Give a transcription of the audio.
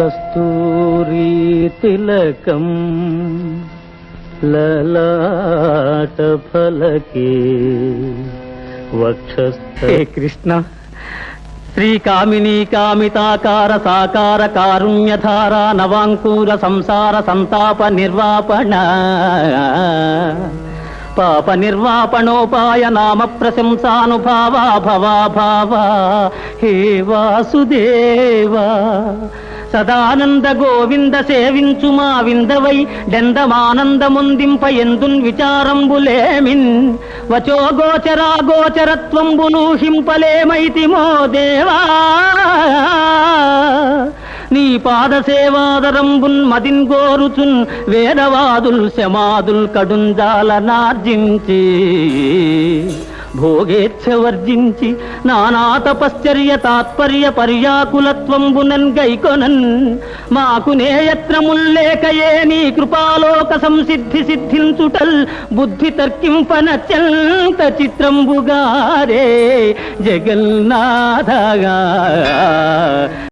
కస్తూరీ తిలకం లలాట ఫలకే వక్షస్థే కృష్ణ. శ్రీ కామిని కామితాకార సాకార కారుణ్యధార నవాంకూర సంసార సంతాప నిర్వాపణ. పాప నిర్వాపణోపాయ నామ ప్రశంసానుభావా భవా భావా. హే వాసుదేవా. సదానంద గోవింద సేవించు మా విందవై డెందమానందముందింప ఎందున్ విచారంబులేమిన్? వచో గోచరా గోచరత్వంబును హింపలేమైతి మో దేవా? నీ పాద సేవాదరంబున్ మదిన్ గోరుచున్ వేదవాదుల్ శమాదుల్ కడుంజాల నార్జించి. భోగేచ్ఛవర్జించి నానా తపశ్చర్య తాత్పర్య పర్యాకులత్వంబునన్ గైకొనన్. మాకు నేయత్నముల్లేకయే నీ కృపాలోక సంసిద్ధి సిద్ధించుటల్ బుద్ధి తర్కింపనత్యంత చిత్రంబుగారే జగన్నాథగా.